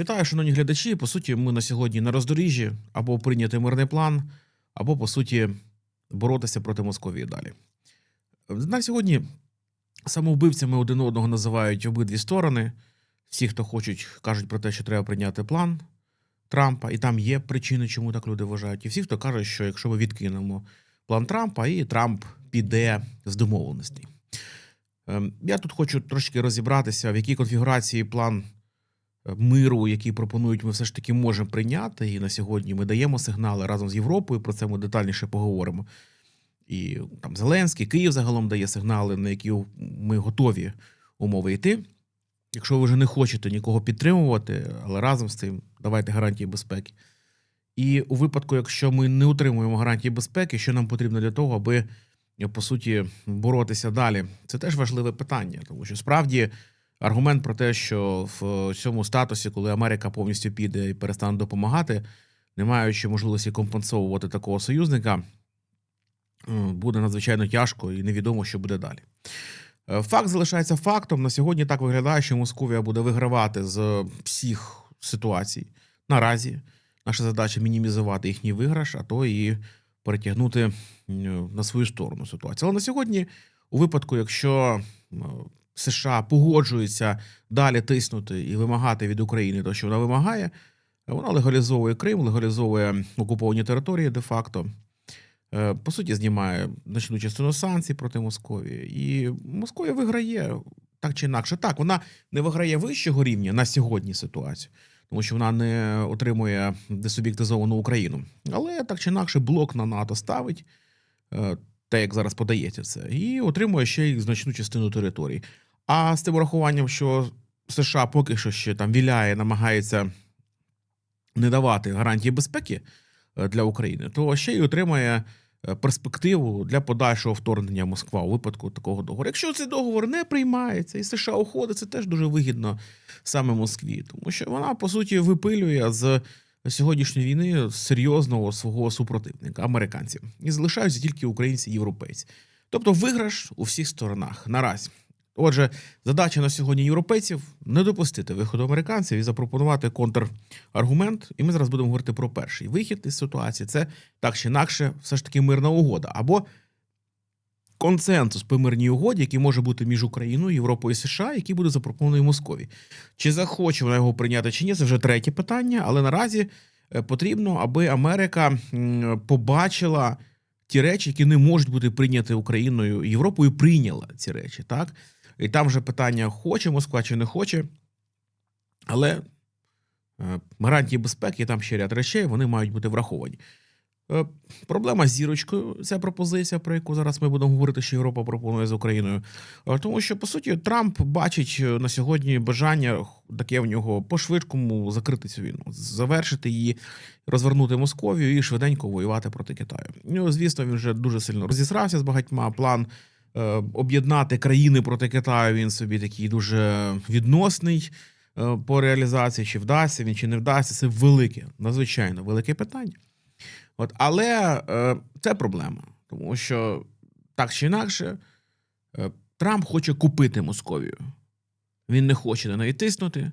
Вітаю, шановні глядачі. По суті, ми на сьогодні на роздоріжжі або прийняти мирний план, або по суті боротися проти Московії далі. На сьогодні самовбивцями один одного називають обидві сторони. Всі, хто хочуть, кажуть про те, що треба прийняти план Трампа, і там є причини, чому так люди вважають. І всі, хто каже, що якщо ми відкинемо план Трампа, і Трамп піде з домовленостей. Ем, Я тут хочу трошки розібратися, в якій конфігурації план миру, який пропонують, ми все ж таки можемо прийняти. І на сьогодні ми даємо сигнали разом з Європою. Про це ми детальніше поговоримо. І там Зеленський, Київ загалом дає сигнали, на які ми готові умови йти. Якщо ви вже не хочете нікого підтримувати, але разом з тим давайте гарантії безпеки. І у випадку, якщо ми не отримуємо гарантії безпеки, що нам потрібно для того, аби по суті боротися далі, це теж важливе питання, тому що справді аргумент про те, що в цьому статусі, коли Америка повністю піде і перестане допомагати, не маючи можливості компенсовувати такого союзника, буде надзвичайно тяжко і невідомо, що буде далі. Е, Факт залишається фактом. На сьогодні так виглядає, що Московія буде вигравати з всіх ситуацій. Наразі наша задача мінімізувати їхній виграш, а то і перетягнути на свою сторону ситуацію. Але на сьогодні, у випадку, якщо США погоджується далі тиснути і вимагати від України те, що вона вимагає, вона легалізовує Крим, легалізовує окуповані території де-факто. Е, По суті, знімає значну частину санкцій проти Московії. І Московія виграє так чи інакше. Так, вона не виграє вищого рівня на сьогодні ситуацію, тому що вона не отримує десуб'єктизовану Україну. Але так чи інакше, блок на НАТО ставить, е, те, як зараз подається це, і отримує ще й значну частину територій. А з тим урахуванням, що США поки що ще там віляє, намагається не давати гарантії безпеки е, для України, то ще й отримає е, перспективу для подальшого вторгнення Москва у випадку такого договору. Якщо цей договор не приймається і США уходить, це теж дуже вигідно саме Москві, тому що вона по суті випилює з сьогоднішньої війни серйозного свого супротивника американців, і залишаються тільки українці і європейці. Тобто виграш у всіх сторонах наразі. Отже, задача на сьогодні європейців не допустити виходу американців і запропонувати контраргумент. І ми зараз будемо говорити про перший вихід із ситуації. Це так чи інакше, все ж таки мирна угода або консенсус по мирній угоді, який може бути між Україною, Європою і США, який буде запропонований Москові. Чи захоче вона його прийняти чи ні, це вже третє питання. Але наразі е, потрібно, аби Америка побачила ті речі, які не можуть бути прийняті Україною Європою, прийняла ці речі, так? І там вже питання: хоче Москва чи не хоче. Але е, гарантії безпеки, там ще ряд речей, вони мають бути враховані. Е, Проблема з зірочкою, ця пропозиція, про яку зараз ми будемо говорити, що Європа пропонує з Україною. Е, Тому що, по суті, Трамп бачить е, на сьогодні бажання таке в нього по-швидкому закрити цю війну, завершити її, розвернути Московію і швиденько воювати проти Китаю. Ну, звісно, він вже дуже сильно розісрався з багатьма. План об'єднати країни проти Китаю. Він собі такий дуже відносний по реалізації. Чи вдасться він, чи не вдасться. Це велике, надзвичайно велике питання. От, але е, це проблема, тому що так чи інакше, е, Трамп хоче купити Московію. Він не хоче на неї тиснути,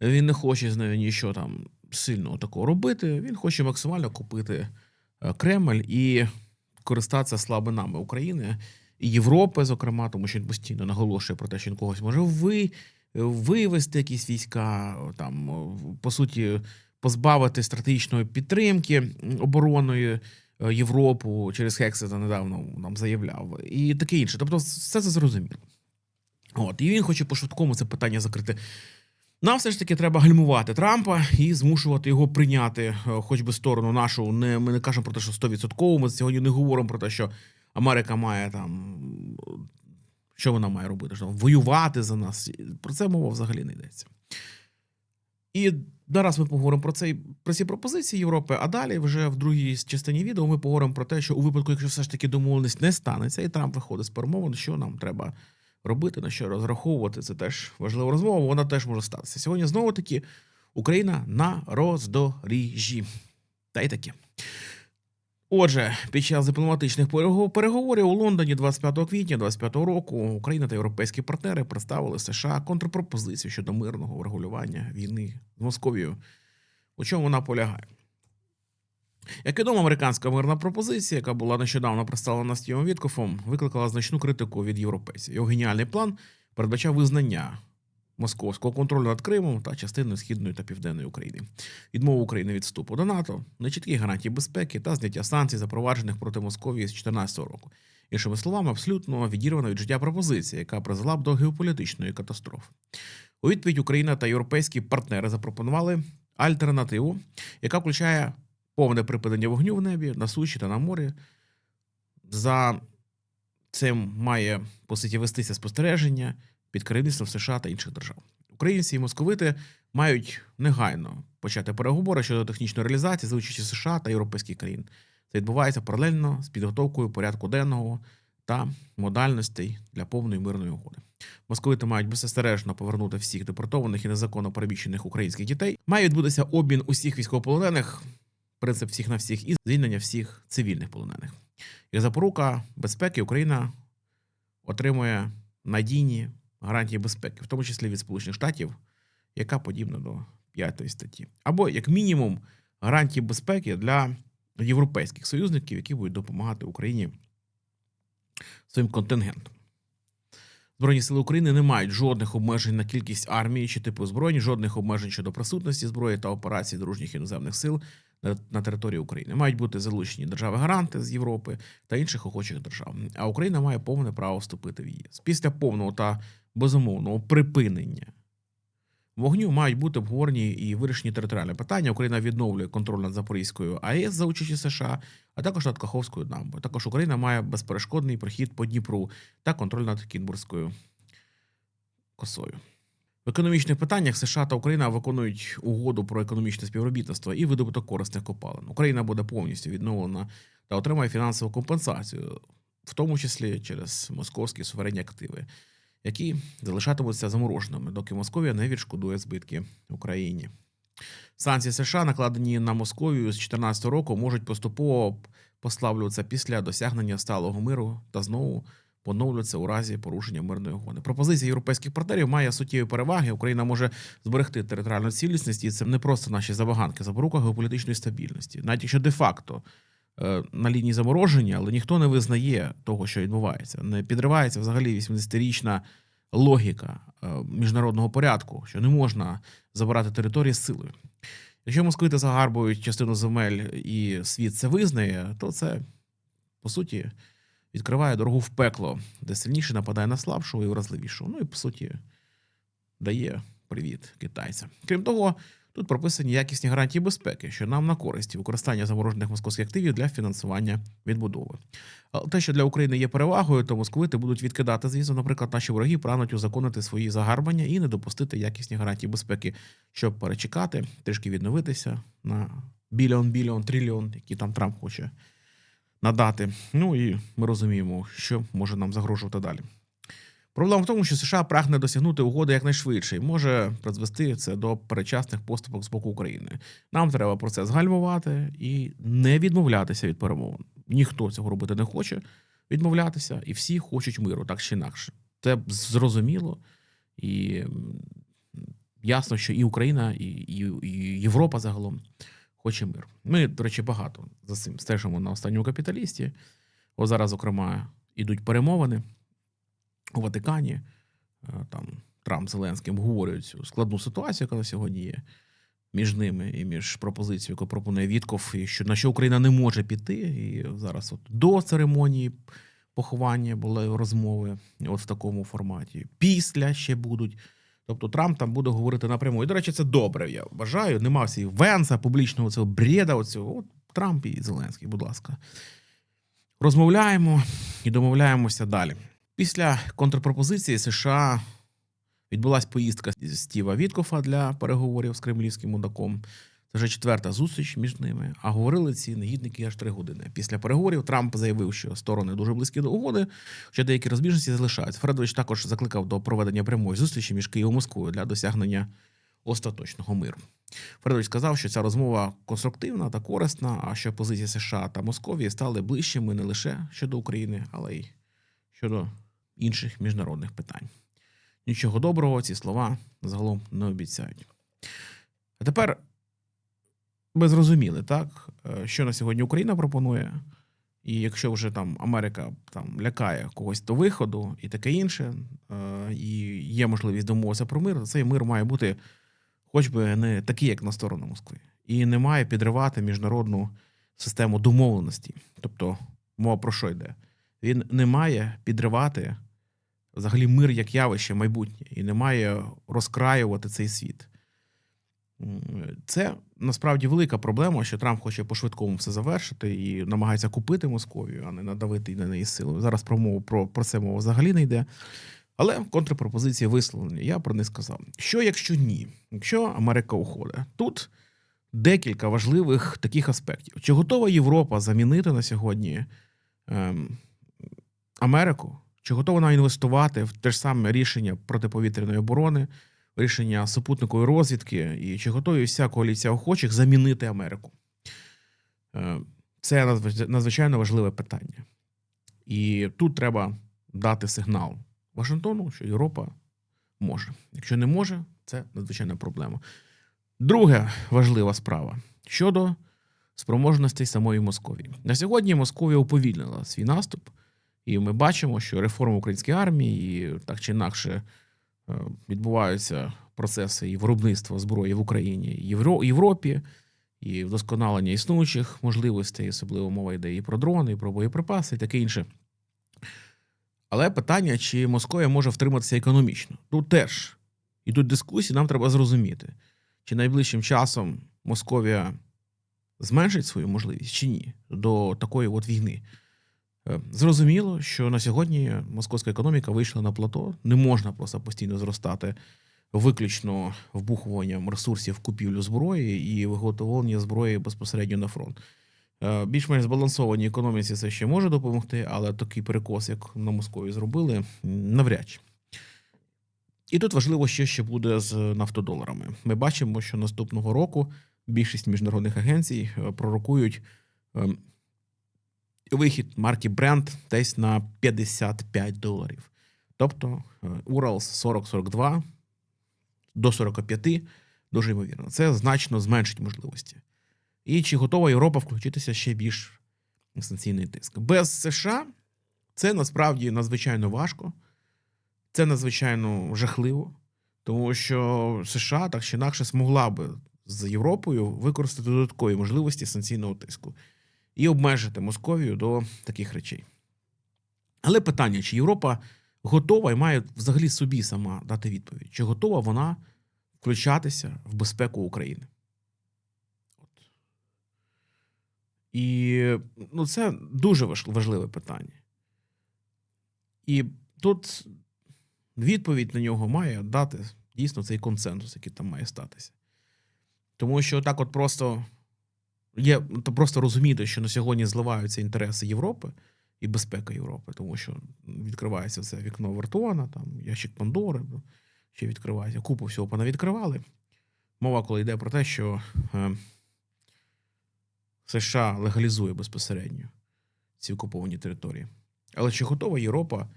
він не хоче з нею нічого там сильного такого робити. Він хоче максимально купити е, Кремль і користатися слабинами України і Європи, зокрема, тому що він постійно наголошує про те, що він когось може ви, вивести якісь війська, там, по суті, позбавити стратегічної підтримки м, оборонної е, Європу через Хексета недавно нам заявляв, і таке інше. Тобто, все це зрозуміло. От, і він хоче по-швидкому це питання закрити. Нам все ж таки треба гальмувати Трампа і змушувати його прийняти, е, хоч би сторону нашу. Не, ми не кажемо про те, що 100%. Ми сьогодні не говоримо про те, що Америка має там. Що вона має робити? Що, воювати за нас. Про це мова взагалі не йдеться. І зараз ми поговоримо про цей про ці пропозиції Європи. А далі, вже в другій частині відео, ми поговоримо про те, що у випадку, якщо все ж таки домовленість не станеться, і Трамп виходить з перемовин, що нам треба робити, на що розраховувати. Це теж важлива розмова. Вона теж може статися. Сьогодні знову таки Україна на роздоріжжі. Та й таке. Отже, під час дипломатичних перего- переговорів у Лондоні 25 квітня 25 року Україна та європейські партнери представили США контрпропозицію щодо мирного врегулювання війни з Московією. У чому вона полягає? Як відомо, американська мирна пропозиція, яка була нещодавно представлена Стівом Віткофом, викликала значну критику від європейців. Його геніальний план передбачав визнання московського контролю над Кримом та частиною східної та південної України, відмову України від вступу до НАТО, нечіткі гарантії безпеки та зняття санкцій, запроваджених проти Московії з 2014 року. Іншими словами, абсолютно відірвана від життя пропозиція, яка призвела б до геополітичної катастрофи. У відповідь Україна та європейські партнери запропонували альтернативу, яка включає повне припинення вогню в небі, на суші та на морі. За цим має по суті вестися спостереження під керівництвом США та інших держав. Українці і московити мають негайно почати переговори щодо технічної реалізації за участі США та європейських країн. Це відбувається паралельно з підготовкою порядку денного та модальностей для повної мирної угоди. Московити мають беззастережно повернути всіх депортованих і незаконно переміщених українських дітей. Має відбутися обмін усіх військовополонених, принцип всіх на всіх і звільнення всіх цивільних полонених. Як запорука безпеки Україна отримує надійні гарантії безпеки, в тому числі від Сполучених Штатів, яка подібна до п'ятої статті, або як мінімум гарантії безпеки для європейських союзників, які будуть допомагати Україні своїм контингентом. Збройні сили України не мають жодних обмежень на кількість армії чи типу зброї, жодних обмежень щодо присутності зброї та операцій дружніх іноземних сил на- території України. Мають бути залучені держави-гаранти з Європи та інших охочих держав. А Україна має повне право вступити в ЄС. Після повного та безумовного припинення вогню мають бути обговорені і вирішені територіальні питання. Україна відновлює контроль над Запорізькою АЕС за участі США, а також над Каховською дамбою. Також Україна має безперешкодний прохід по Дніпру та контроль над Кінбурзькою косою. В економічних питаннях США та Україна виконують угоду про економічне співробітництво і видобуток корисних копалин. Україна буде повністю відновлена та отримає фінансову компенсацію, в тому числі через московські суверенні активи, які залишатимуться замороженими, доки Московія не відшкодує збитки Україні. Санкції США, накладені на Московію з 2014 року, можуть поступово послаблюватися після досягнення сталого миру та знову поновлюються у разі порушення мирної угоди. Пропозиція європейських партнерів має суттєві переваги. Україна може зберегти територіальну цілісність, і це не просто наші забаганки, запорука геополітичної стабільності, навіть якщо де-факто е, на лінії замороження, але ніхто не визнає того, що відбувається. Не підривається взагалі 80-річна логіка е, міжнародного порядку, що не можна забирати території силою. Якщо московити загарбують частину земель і світ це визнає, то це по суті відкриває дорогу в пекло, де сильніше нападає на слабшого і вразливішого. Ну і по суті дає привіт китайцям. Крім того, тут прописані якісні гарантії безпеки, що нам на користь використання заморожених московських активів для фінансування відбудови. Але те, що для України є перевагою, то московити будуть відкидати звісно, наприклад, наші вороги прагнуть узаконити свої загарбання і не допустити якісні гарантії безпеки, щоб перечекати, трішки відновитися на біліон, біліон, трильйон, які там Трамп хоче надати. Ну і ми розуміємо, що може нам загрожувати далі. Проблема в тому, що США прагне досягнути угоди якнайшвидше і може призвести це до передчасних поступок з боку України. Нам треба процес гальмувати і не відмовлятися від перемовин. Ніхто цього робити не хоче відмовлятися, і всі хочуть миру, так чи інакше. Це зрозуміло і ясно, що і Україна, і, і, і Європа загалом хоче мир. Ми, до речі, багато за цим стежимо на останньому капіталісті. Ось зараз, зокрема, ідуть перемовини у Ватикані. Е, Там Трамп Зеленським обговорюють цю складну ситуацію, яка на сьогодні є між ними і між пропозицією, яку пропонує Вітков, і що на що Україна не може піти. І зараз, от до церемонії поховання були розмови, от в такому форматі. Після ще будуть. Тобто Трамп там буде говорити напряму. І, до речі, це добре. Я вважаю. Нема всіх Венса, публічного цього бреда. Оцього. От Трамп і Зеленський, будь ласка. Розмовляємо і домовляємося далі. Після контрпропозиції США відбулася поїздка Стіва Віткофа для переговорів з кремлівським мудаком. Це вже четверта зустріч між ними. А говорили ці негідники аж три години. Після переговорів Трамп заявив, що сторони дуже близькі до угоди, що деякі розбіжності залишаються. Фредович також закликав до проведення прямої зустрічі між Києвом і Москвою для досягнення остаточного миру. Фредович сказав, що ця розмова конструктивна та корисна, а що позиції США та Московії стали ближчими не лише щодо України, але й щодо інших міжнародних питань. Нічого доброго ці слова загалом не обіцяють. А тепер ми зрозуміли, так, е, що на сьогодні Україна пропонує. І якщо вже там Америка там лякає когось до виходу і таке інше, е, і є можливість домовитися про мир, то цей мир має бути хоч би не такий, як на сторону Москви, і не має підривати міжнародну систему домовленості. Тобто, мова про що йде? Він не має підривати взагалі мир як явище майбутнє, і не має розкраювати цей світ. Це насправді велика проблема, що Трамп хоче по-швидкому все завершити і намагається купити Московію, а не надавити на неї силою. Зараз про мову про, про це мова взагалі не йде. Але контрпропозиції висловлені. Я про них сказав. Що якщо ні? Якщо Америка уходить? Тут декілька важливих таких аспектів. Чи готова Європа замінити на сьогодні ем, Америку? Чи готова вона інвестувати в те ж саме рішення протиповітряної оборони, рішення супутникової розвідки, і чи готові вся коаліція охочих замінити Америку? Е, Це надзвичайно важливе питання. І тут треба дати сигнал Вашингтону, що Європа може. Якщо не може, це надзвичайна проблема. Друга важлива справа щодо спроможностей самої Московії. На сьогодні Московія уповільнила свій наступ, і ми бачимо, що реформа української армії і так чи інакше відбуваються процеси і виробництва зброї в Україні, і Євро- Європі, і вдосконалення існуючих можливостей, особливо мова йде і про дрони, і про боєприпаси, і таке інше. Але питання, чи Московія може втриматися економічно. Тут теж ідуть дискусії, нам треба зрозуміти, чи найближчим часом Московія зменшить свою можливість чи ні до такої от війни. Е, Зрозуміло, що на сьогодні московська економіка вийшла на плато. Не можна просто постійно зростати виключно вбухуванням ресурсів купівлю зброї і виготовлення зброї безпосередньо на фронт. Е, Більш-менш збалансованій економіці це ще може допомогти, але такий перекос, як на Москові зробили, навряд чи. І тут важливо, що ще буде з нафтодоларами. Ми бачимо, що наступного року більшість міжнародних агенцій е, пророкують ем, вихід марки Brent десь на 55 доларів. Тобто е, Уралс 40-42 до 45 дуже ймовірно. Це значно зменшить можливості. І чи готова Європа включитися ще більш санкційний тиск? Без США це насправді надзвичайно важко, це надзвичайно жахливо, тому що США так чи інакше змогла би з Європою використати додаткові можливості санкційного тиску і обмежити Московію до таких речей. Але питання, чи Європа готова і має взагалі собі сама дати відповідь, чи готова вона включатися в безпеку України? От. І ну, це дуже важливе питання. І тут відповідь на нього має дати дійсно цей консенсус, який там має статися. Тому що так, от просто є то просто розуміти, що на сьогодні зливаються інтереси Європи і безпека Європи, тому що відкривається це вікно Вартуана, там ящик Пандори, ще відкривається, купу всього понавідкривали. Мова, коли йде про те, що е, США легалізує безпосередньо ці окуповані території. Але чи готова Європа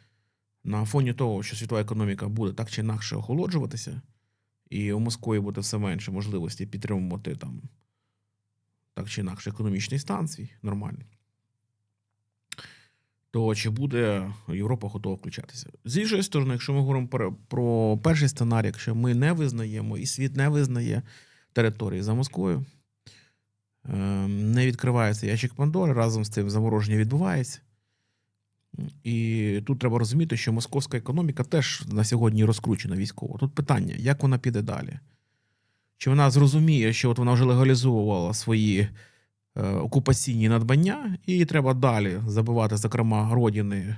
на фоні того, що світова економіка буде так чи інакше охолоджуватися, і у Москві буде все менше можливості підтримувати там так чи інакше економічний стан свій нормальний, то чи буде Європа готова включатися? З іншої сторони, якщо ми говоримо про, перший сценарій, якщо ми не визнаємо і світ не визнає території за Москвою, е, не відкривається ящик Пандори, разом з цим замороження відбувається. І тут треба розуміти, що московська економіка теж на сьогодні розкручена військово. Тут питання, як вона піде далі? Чи вона зрозуміє, що от вона вже легалізовувала свої е, окупаційні надбання, і треба далі забивати, зокрема, родини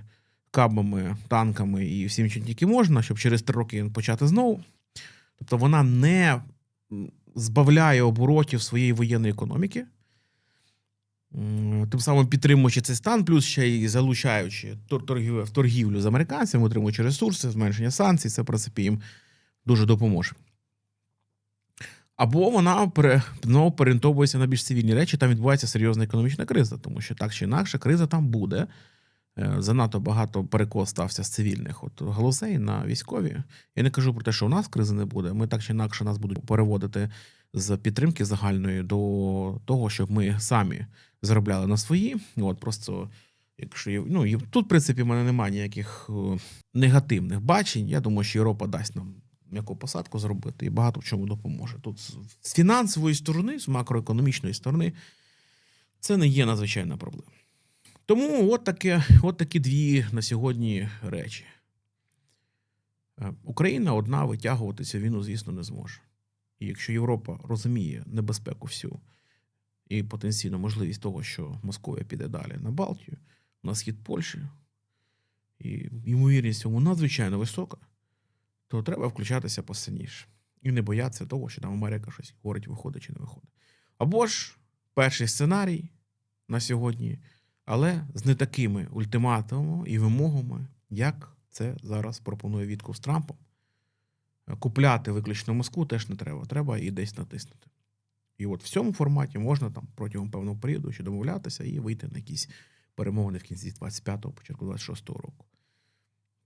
кабами, танками і всім, чим тільки можна, щоб через три роки почати знову. Тобто вона не збавляє оборотів своєї воєнної економіки, тим самим підтримуючи цей стан, плюс ще й залучаючи тор- торгівлю, торгівлю з американцями, отримуючи ресурси, зменшення санкцій, це в принципі їм дуже допоможе. Або вона знову переорієнтовується на більш цивільні речі, там відбувається серйозна економічна криза, тому що так чи інакше, криза там буде. Е, Занадто багато перекос стався з цивільних от галузей на військові. Я не кажу про те, що у нас кризи не буде. Ми так чи інакше нас будуть переводити з підтримки загальної до того, щоб ми самі заробляли на свої. От просто, якщо ну, тут, в принципі, в мене немає ніяких е, негативних бачень. Я думаю, що Європа дасть нам м'яку посадку зробити і багато в чому допоможе. Тут з- фінансової сторони, з макроекономічної сторони, це не є надзвичайна проблема. Тому от, таке, от такі дві на сьогодні речі. Е, Україна одна витягувати цю війну, звісно, не зможе. І якщо Європа розуміє небезпеку всю і потенційну можливість того, що Московія піде далі на Балтію, на схід Польщі, і ймовірність цьому надзвичайно висока, то треба включатися посильніше. І не боятися того, що там Америка щось говорить, виходить чи не виходить. Або ж перший сценарій на сьогодні, але з не такими ультиматумами і вимогами, як це зараз пропонує Вітков з Трампом. Купляти виключно Москву теж не треба. Треба і десь натиснути. І от в цьому форматі можна там протягом певного періоду ще домовлятися і вийти на якісь перемовини в кінці 25-го, початку 26-го року.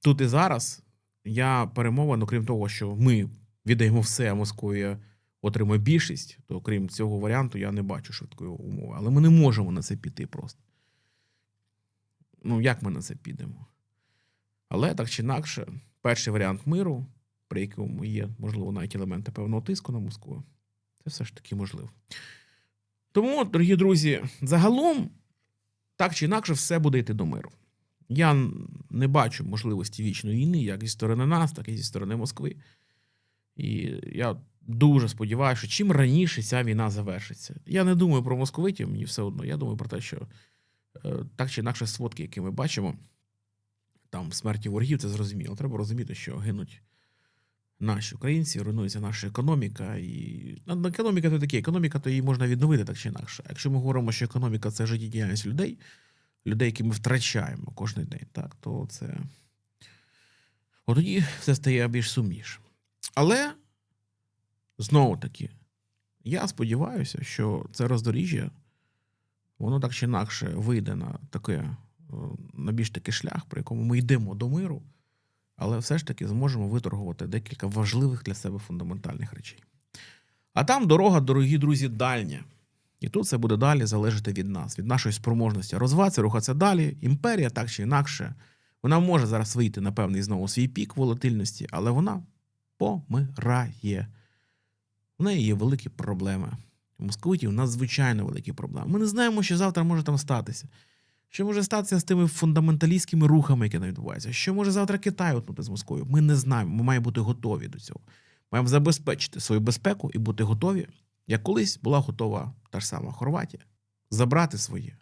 Тут і зараз я перемовин, окрім того, що ми віддаємо все, а Московія отримує більшість, то крім цього варіанту, я не бачу швидкої умови. Але ми не можемо на це піти просто. Ну, як ми на це підемо? Але так чи інакше, перший варіант миру, при якому є, можливо, навіть елементи певного тиску на Москву, це все ж таки можливо. Тому, дорогі друзі, загалом, так чи інакше, все буде йти до миру. Я не бачу можливості вічної війни, як зі сторони нас, так і зі сторони Москви. І я дуже сподіваюся, що чим раніше ця війна завершиться. Я не думаю про московитів, мені все одно. Я думаю про те, що е, так чи інакше сводки, які ми бачимо, там смерті ворогів, це зрозуміло. Треба розуміти, що гинуть наші українці, руйнується наша економіка. І ну, економіка то таке, економіка то її можна відновити так чи інакше. Якщо ми говоримо, що економіка це життєдіяльність людей, людей, які ми втрачаємо кожен день, так, то це. От тоді все стає більш сумніше. Але знову таки, я сподіваюся, що це роздоріжжя, воно так чи інакше вийде на таке, е, на більш такий шлях, при якому ми йдемо до миру, але все ж таки зможемо виторгувати декілька важливих для себе фундаментальних речей. А там дорога, дорогі друзі, дальня. І тут це буде далі залежати від нас, від нашої спроможності розвиватися, рухатися далі. Імперія так чи інакше, вона може зараз вийти на певний знову свій пік волатильності, але вона помирає. У неї є великі проблеми. У московитів надзвичайно великі проблеми. Ми не знаємо, що завтра може там статися. Що може статися з тими фундаменталістськими рухами, які там відбуваються? Що може завтра Китай отнути з Москвою? Ми не знаємо. Ми маємо бути готові до цього. Маємо забезпечити свою безпеку і бути готові, як колись була готова та ж сама Хорватія, забрати своє.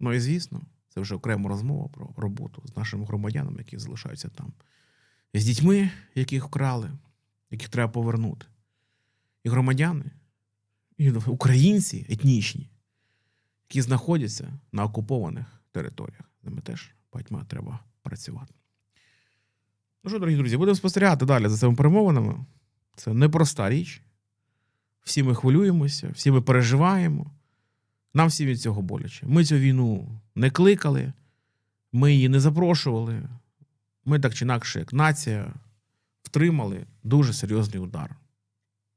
Ну і звісно, це вже окрема розмова про роботу з нашими громадянами, які залишаються там, з дітьми, яких вкрали, яких треба повернути. І громадяни, і українці етнічні, які знаходяться на окупованих територіях. З ними теж багатьма треба працювати. Ну що, дорогі друзі, будемо спостерігати далі за цими перемовинами. Це непроста річ. Всі ми хвилюємося, всі ми переживаємо. Нам всі від цього боляче. Ми цю війну не кликали, ми її не запрошували. Ми так чи інакше, як нація, втримали дуже серйозний удар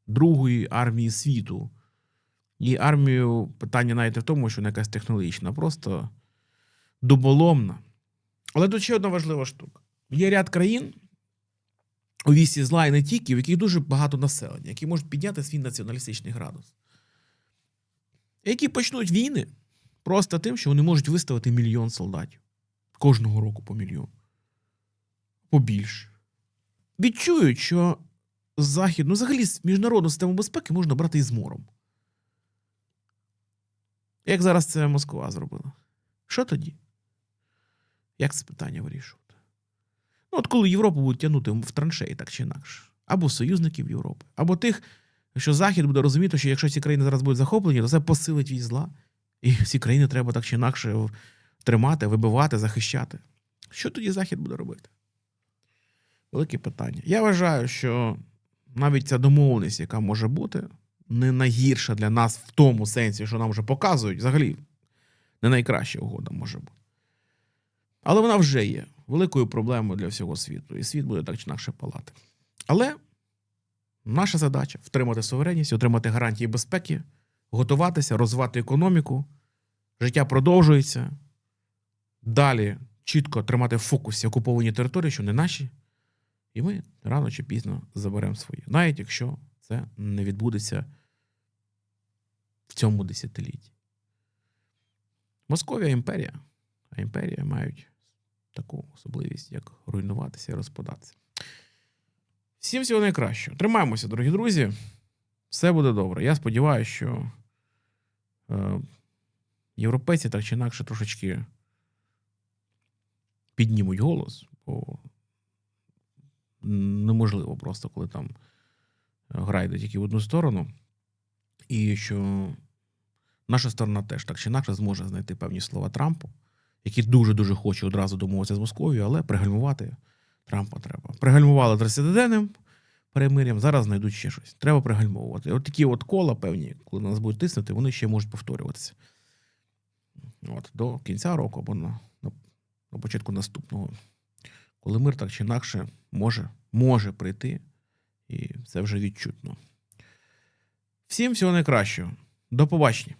Другої армії світу. І армію питання навіть в тому, що вона якась технологічна, просто дуболомна. Але тут ще одна важлива штука: є ряд країн у вісі зла і не тільки, в яких дуже багато населення, які можуть підняти свій націоналістичний градус, які почнуть війни просто тим, що вони можуть виставити мільйон солдатів кожного року по мільйону. Побільше. Відчують, що захід, ну взагалі міжнародну систему безпеки можна брати із мором. Як зараз це Москва зробила? Що тоді? Як це питання вирішувати? Ну, от коли Європу будуть тягнути в траншеї, так чи інакше, або союзників Європи, або тих, що Захід буде розуміти, що якщо ці країни зараз будуть захоплені, то це посилить вій зла. І ці країни треба так чи інакше тримати, вибивати, захищати. Що тоді Захід буде робити? Велике питання. Я вважаю, що навіть ця домовленість, яка може бути, не найгірша для нас в тому сенсі, що нам вже показують. Взагалі, не найкраща угода може бути. Але вона вже є великою проблемою для всього світу, і світ буде так чи інакше палати. Але наша задача втримати суверенність, отримати гарантії безпеки, готуватися, розвивати економіку. Життя продовжується. Далі чітко тримати в фокусі окуповані території, що не наші, і ми рано чи пізно заберемо свої, навіть якщо це не відбудеться в цьому десятилітті. Московія імперія, а імперія мають таку особливість, як руйнуватися і розпадатися. Всім всього найкращого. Тримаємося, дорогі друзі. Все буде добре. Я сподіваюся, що е, європейці так чи інакше трошечки піднімуть голос, бо неможливо просто, коли там гра йде тільки в одну сторону. І що наша сторона теж так чи інакше зможе знайти певні слова Трампу, які дуже-дуже хоче одразу домовитися з Московією, але пригальмувати Трампа треба. Пригальмували 30-денним перемир'ям, зараз знайдуть ще щось. Треба пригальмовувати. От такі от кола певні, коли нас будуть тиснути, вони ще можуть повторюватися. От, до кінця року або на, на, на початку наступного. Коли мир так чи інакше може, може прийти, і це вже відчутно. Всім всього найкращого. До побачення.